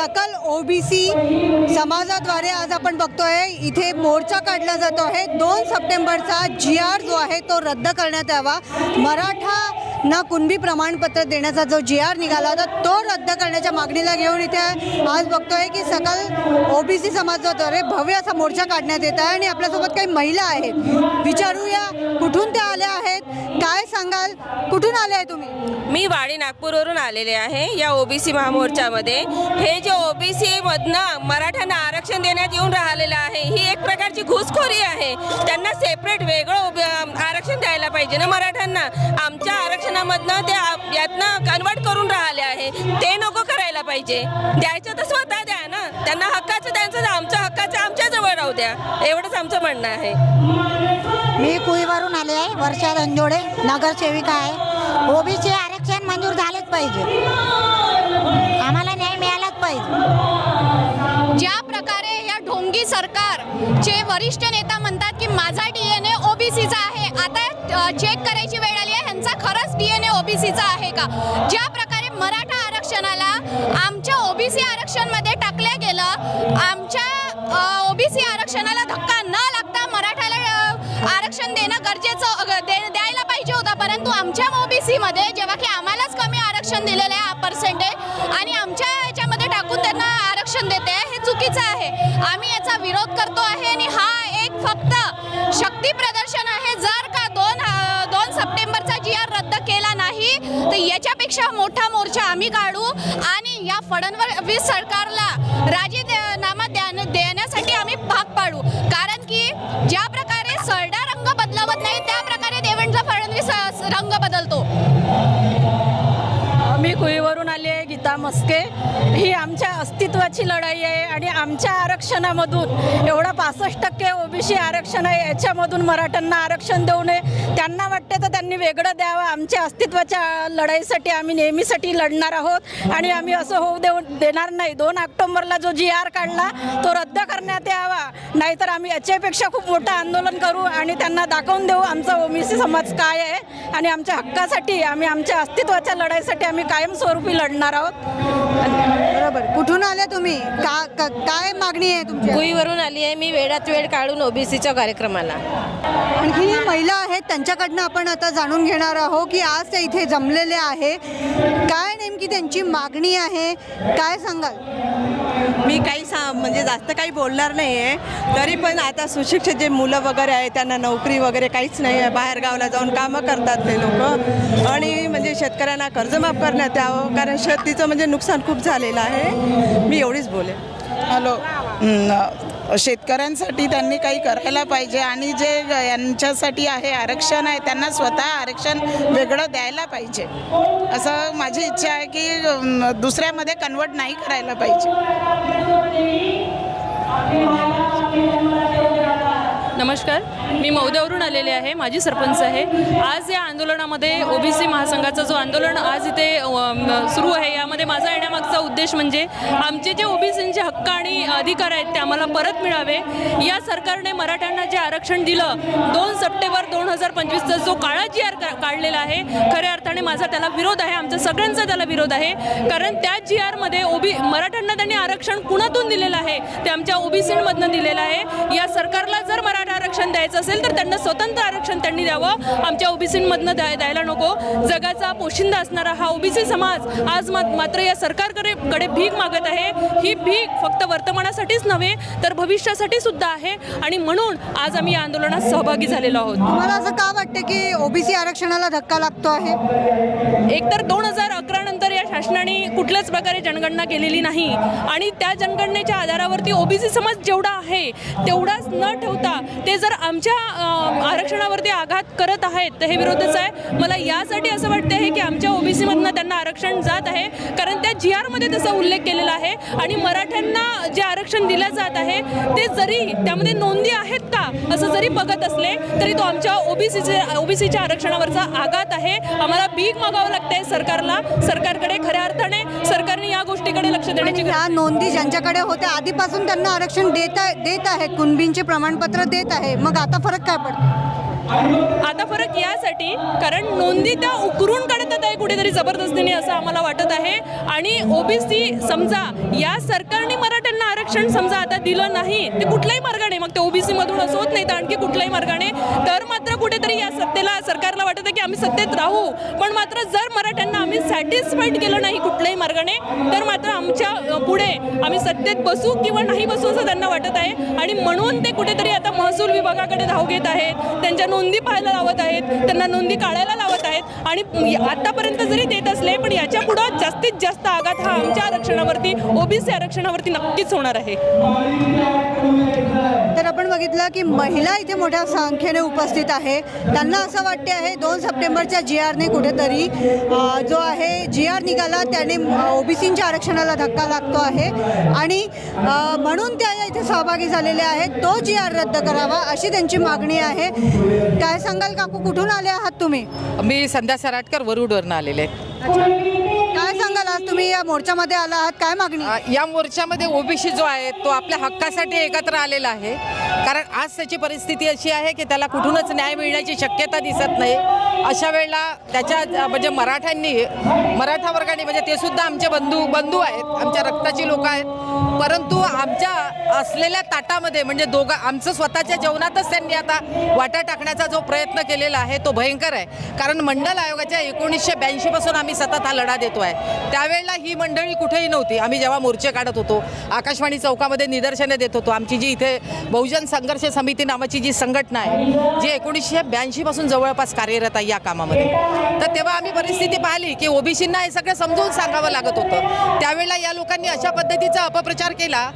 सकल ओबीसी समाजाद्वारे आज आपण बघतोय इथे मोर्चा काढला जातो आहे. दोन सप्टेंबरचा जी आर जो आहे तो रद्द करण्यात यावा. मराठा ना कुणबी प्रमाणपत्र देण्याचा जो जी आर निघाला होता तो रद्द करण्याच्या मागणीला घेऊन इथे आज बघतोय की सकल ओबीसी समाजाद्वारे भव्य असा मोर्चा काढण्यात येत आहे आणि आपल्यासोबत काही महिला आहेत. विचारूया कुठून त्या आल्या आहेत? काय सांगाल? कुठून आले आहे तुम्ही? मी वाडी नागपूरवरून आलेले आहे या ओबीसी महामोर्चामध्ये. हे जे ओबीसी मधनं मराठ्यांना आरक्षण देण्यात येऊन राहिलेलं आहे. ही एक प्रकारची घुसखोरी आहे. त्यांना सेपरेट वेगळं आरक्षण द्यायला पाहिजे ना मराठ्यांना. आमच्या आरक्षणामधनं ते यातनं कन्वर्ट करून राहिले आहे. ते नको करायला पाहिजे. द्यायचं तर स्वतः द्या ना. त्यांना हक्काचं त्यांचं आमच्या हक्काचं आमच्याजवळ राहू द्या. एवढंच आमचं म्हणणं आहे. मी कुईवरून आले आहे वर्षा धनजोडे नगरसेविका आहे. ओबीसी आरक्षण मंजूर झालेच पाहिजे. सरकारचे वरिष्ठ नेता म्हणतात की माझा डीएनए ओबीसीचा आहे आता चेक करायची वेळ आली आहे ह्यांचा खरंच डीएनए ओबीसीचा आहे का? ज्या प्रकारे मराठा आरक्षणाला आमच्या ओबीसी आरक्षणमध्ये टाकलं गेलं आमच्या ओबीसी आरक्षणाला धक्का न लागता मराठाला आरक्षण देणं गरजेचं दे- द्यायला पाहिजे होतं परंतु आमच्या ओबीसी मध्ये जेव्हा की आम्हालाच कमी आरक्षण दिलेलं आहे हा पर्सेंटेज आणि आमच्या आम्ही याचा विरोध करतो आहे आणि हा एक फक्त शक्ती प्रदर्शन आहे. जर का दोन दोन सप्टेंबरचा जी आर रद्द केला नाही तर याच्यापेक्षा मोठा मोर्चा आम्ही काढू आणि या फडणवीस सरकारला राजीनामा द्या- देण्यासाठी आम्ही भाग पाडू. कारण की ज्या प्रकारे सरडा रंग बदलवत नाही त्या प्रकारे देवेंद्र फडणवीस रंग बदलतो. मी कुईवरून आले आहे गीता मस्के ही आमच्या अस्तित्वाची लढाई आहे आणि आमच्या आरक्षणामधून एवढं पासष्ट टक्के ओबीसी आरक्षण आहे याच्यामधून मराठ्यांना आरक्षण देऊ नये. त्यांना वाटते तर त्यांनी वेगळं द्यावं. आमच्या अस्तित्वाच्या लढाईसाठी आम्ही नेहमीसाठी लढणार आहोत आणि आम्ही असं होऊ देऊ देणार नाही. दोन ऑक्टोबरला जो जी आर काढला तो रद्द करण्यात यावा. नाहीतर आम्ही याच्यापेक्षा खूप मोठं आंदोलन करू आणि त्यांना दाखवून देऊ आमचा ओबीसी समाज काय आहे आणि आमच्या हक्कासाठी आम्ही आमच्या अस्तित्वाच्या लढाईसाठी आम्ही कायमस्वरूपी लढणार आहोत. बरोबर. कुठून आल्या तुम्ही? का का- काय मागणी आहे तुमची? कुईवरून आली आहे. मी वेळात वेळ काढून ओबीसीच्या कार्यक्रमाला. आणखी महिला आहेत. त्यांच्याकडनं आपण आता जाणून घेणार आहोत की आज ते इथे जमलेले आहे. काय नेमकी त्यांची मागणी आहे? काय सांगाल? मी काही सा म्हणजे जास्त काही बोलणार नाही आहे तरी पण आता सुशिक्षित जे मुलं वगैरे आहे त्यांना नोकरी वगैरे काहीच नाही आहे बाहेर गावाला जाऊन कामं करतात ते लोक. आणि शेतकऱ्यांना कर्जमाफ करण्यात यावं कारण शेतीचं म्हणजे नुकसान खूप झालेलं आहे. मी एवढीच बोले हॅलो. शेतकऱ्यांसाठी त्यांनी काही करायला पाहिजे आणि जे यांच्यासाठी आहे आरक्षण आहे त्यांना स्वतः आरक्षण वेगळं द्यायला पाहिजे. असं माझी इच्छा आहे की दुसऱ्यामध्ये कन्वर्ट नाही करायला पाहिजे. नमस्कार. मी मौद्यावरून आलेले आहे. माजी सरपंच आहे. आज या आंदोलनामध्ये ओबीसी महासंघाचं जो आंदोलन आज इथे सुरू आहे. यामध्ये माझा येण्यामागचा उद्देश म्हणजे आमचे जे ओबीसींचे हक्क आणि अधिकार आहेत ते आम्हाला परत मिळावे. या सरकारने मराठ्यांना जे आरक्षण दिलं दोन सप्टेंबर दोन हजार पंचवीसचा जो काळा जी आर काढलेला आहे खऱ्या अर्थाने माझा त्याला विरोध आहे. आमचा सगळ्यांचा त्याला विरोध आहे. कारण त्या जी आरमध्ये ओबी मराठ्यांना त्यांनी आरक्षण कुणातून दिलेलं आहे? ते आमच्या ओबीसीमधनं दिलेलं आहे. या सरकारला जर मराठा आरक्षण द्यायचं असेल तर त्यांना स्वतंत्र आरक्षण त्यांनी द्यावं. आमच्या ओबीसीमधनं द्याय द्यायला नको. जगाचा पोशिंदा असणारा हा ओबीसी समाज आज मात्र या सरकारकडे कडे भीक मागत आहे. ही भीक फक्त वर्तमानासाठीच नव्हे तर भविष्यासाठी सुद्धा आहे. आणि म्हणून आज आम्ही या आंदोलनात सहभागी झालेलो आहोत. तुम्हाला असं का वाटतं की ओबीसी आरक्षणाला धक्का लागतो आहे? एकतर दोन हजार अकरा नंतर या शासनाने कुठल्याच प्रकारे जनगणना केलेली नाही. आणि त्या जनगणनेच्या आधारावरती ओबीसी समाज जेवढा आहे तेवढाच न ठेवता ते जर आमच्या आरक्षणावरती आघात करत आहेत तर हे विरोधच आहे. मला यासाठी असं वाटतं आहे की आमच्या ओबीसीमधनं त्यांना आरक्षण जात आहे. कारण त्या जी आरमध्ये तसा उल्लेख केलेला आहे. आणि मराठ्यांना जे आरक्षण दिलं जात आहे ते जरी त्यामध्ये नोंदी आहेत का असं जरी बघत असले तरी तो आमच्या ओबीसीचे ओबीसीच्या आरक्षणावरचा आघात आहे. आम्हाला भीक मागावं लागते सरकारला. सरकारकडे खऱ्या अर्थाने या गोष्टीकडे लक्ष देण्याची गरज या नोंदी ज्यांच्याकडे होत्या आधीपासून त्यांना आरक्षण देत देत आहे कुणबींचे प्रमाणपत्र देत आहे. मग आता फरक काय पडतो? आता फरक यासाठी कारण नोंदी त्या उकरून काढतात आहे कुठेतरी जबरदस्तीने असं आम्हाला वाटत आहे. आणि ओबीसी समजा या सरकारने मराठ्यांना आरक्षण समजा आता दिलं नाही ते कुठल्याही मार्गाने मग ते ओबीसी मधून असं होत नाही तर आणखी कुठल्याही मार्गाने. तर मात्र कुठेतरी या सत्तेला सरकारला वाटत आहे की आम्ही सत्तेत राहू. पण मात्र जर मराठ्यांना आम्ही सॅटिस्फाईड केलं नाही कुठल्याही मार्गाने तर मात्र आमच्या पुढे आम्ही सत्तेत बसू किंवा नाही बसू असं त्यांना वाटत आहे. आणि म्हणून ते कुठेतरी आता महसूल विभागाकडे धाव घेत आहेत त्यांच्या नोंदी पाहायला लावत आहेत त्यांना नोंदी काढायला लावत आहेत. आणि आतापर्यंत जरी देत असले पण याच्या पुढं जास्तीत जास्त आघात हा आमच्या आरक्षणावरती ओबीसी आरक्षणावरती नक्कीच होणार आहे. बघितलं की महिला इथे मोठ्या संख्येने उपस्थित आहे. त्यांना असं वाटते आहे दोन सप्टेंबरच्या जी आरने कुठेतरी जो आहे जी आर निघाला त्याने ओबीसींच्या आरक्षणाला धक्का लागतो आहे. आणि म्हणून त्या या इथे सहभागी झालेल्या आहेत तो जी आर रद्द करावा अशी त्यांची मागणी आहे. काय सांगाल काकू कुठून आले आहात तुम्ही? मी संध्या सराटकर वरुडवरनं आलेले. आहे. आज तुम्ही या मोर्चामध्ये आला आहात. काय मागणी? या मोर्चामध्ये ओबीसी जो आहे तो आपल्या हक्कासाठी एकत्र आलेला आहे. कारण आज त्याची परिस्थिती अशी आहे की त्याला कुठूनच न्याय मिळण्याची शक्यता दिसत नाही. अशा वेळेला त्याच्या म्हणजे मराठ्यांनी मराठा वर्गाने म्हणजे ते सुद्धा आमचे बंधू बंधू आहेत. आमच्या रक्ताची लोक आहेत. परंतु आमच्या असलेल्या ताटामध्ये म्हणजे दोघं आमचं स्वतःच्या जेवणातच त्यांनी आता वाटा टाकण्याचा जो प्रयत्न केलेला आहे तो भयंकर आहे. कारण मंडल आयोगाच्या एकोणीसशे ब्याऐंशीपासून आम्ही सतत हा लढा देतो आहे त्यावेळेला ही मंडळी कुठेही नव्हती. आम्ही जेव्हा मोर्चे काढत होतो आकाशवाणी चौकामध्ये निदर्शने देत होतो. आमची जी इथे बहुजन संघर्ष समिती नावाची जी संघटना आहे जी एकोणीसशे ब्याऐंशीपासून जवळपास कार्यरत आहे या कामामध्ये. तर तेव्हा आम्ही परिस्थिती पाहिली की ओबीसींना हे सगळं समजून सांगावं लागत होतं. त्यावेळेला या लोकांनी अशा पद्धतीचा अपप्रचार केला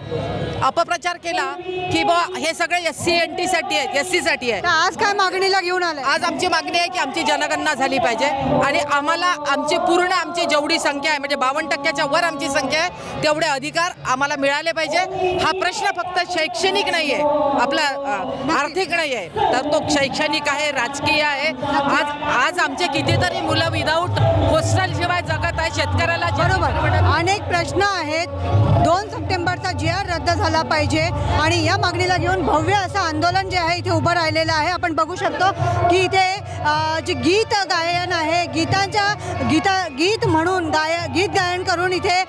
अपप्रचार केला की बा हे सगळं एस सी एन टीसाठी आहेत एस सीसाठी आहे आज काय मागणीला घेऊन आलाय आज आमची मागणी आहे की आमची जनगणना झाली पाहिजे आणि आम्हाला आमची पूर्ण आमची जेवढी संख्या आहे म्हणजे बावन्न टक्क्याच्या वर आमची संख्या आहे तेवढे अधिकार आम्हाला मिळाले पाहिजे. हा प्रश्न फक्त शैक्षणिक नाही आहे आपला आर्थिक नाही आहे तर तो शैक्षणिक आहे राजकीय आहे. आज आज आमचे कितीतरी मुलं विदाऊट हॉस्टेल शिवाय जगत आहे शेतकऱ्याला बरोबर. अनेक प्रश्न आहेत. दोन सप्टेंबरचा जी आर रद्द झाला. पाहिजे. आणि या मागणीला घेऊन भव्य असं आंदोलन जे आहे इथे उभं राहिलेलं आहे. आपण बघू शकतो की इथे जे गीत गायन आहे गीतांच्या गीता गीत म्हणून गाय गीत गायन करून इथे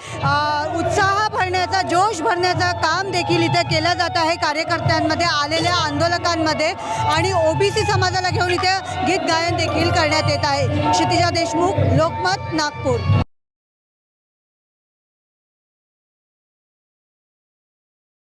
उत्साह भरण्याचा जोश भरण्याचं काम देखील इथे केलं जात आहे कार्यकर्त्यांमध्ये आलेल्या आंदोलकांमध्ये. आणि ओबीसी समाजाला घेऊन इथे गीत गायन देखील करण्यात येत आहे. क्षितिजा देशमुख लोकमत नागपूर.